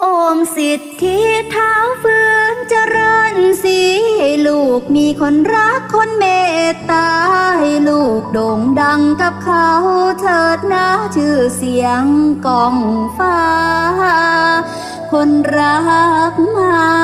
โอมสิทธิเท้าฟื้นเจริญสีให้ลูกมีคนรักคนเมตตาให้ลูกโด่งดังกับเขาเถิดนะชื่อเสียงกองฟ้า คนรักมา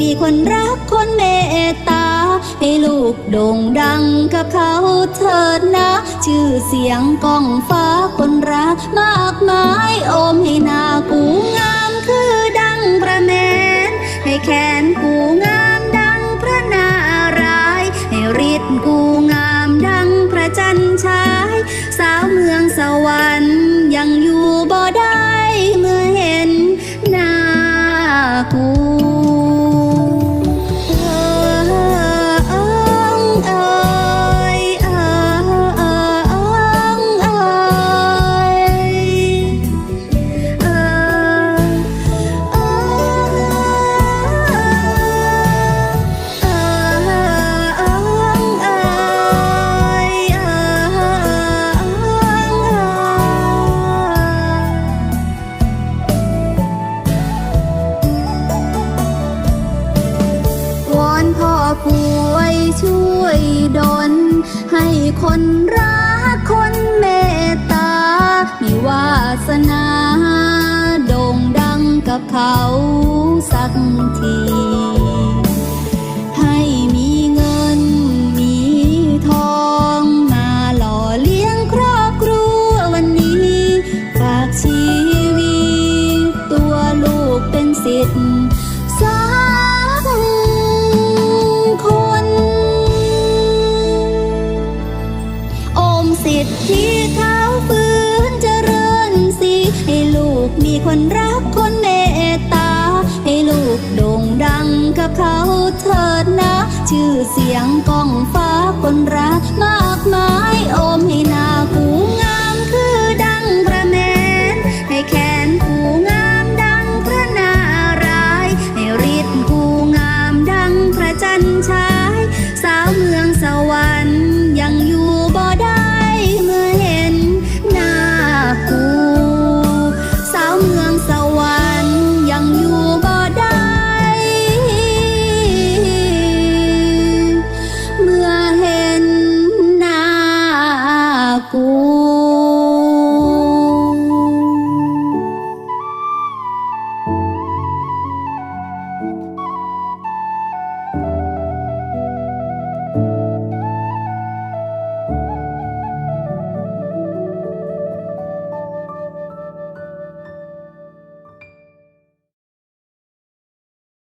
มีคนรักคนเมตตา ให้ลูกโด่งดังกับเขาเถิดนะ ชื่อเสียงก้องฟ้าคนรักมากมายโอมให้นา คนรักคนเมตตา มีวาสนาโด่งดังกับเขาสักทีให้มีเงินมีทอ คนรักคนเมตตา ให้ลูกโด่งดังกับเขาเถิดนะ ชื่อเสียงก้องฟ้าคนรักมากมายโอมให้นา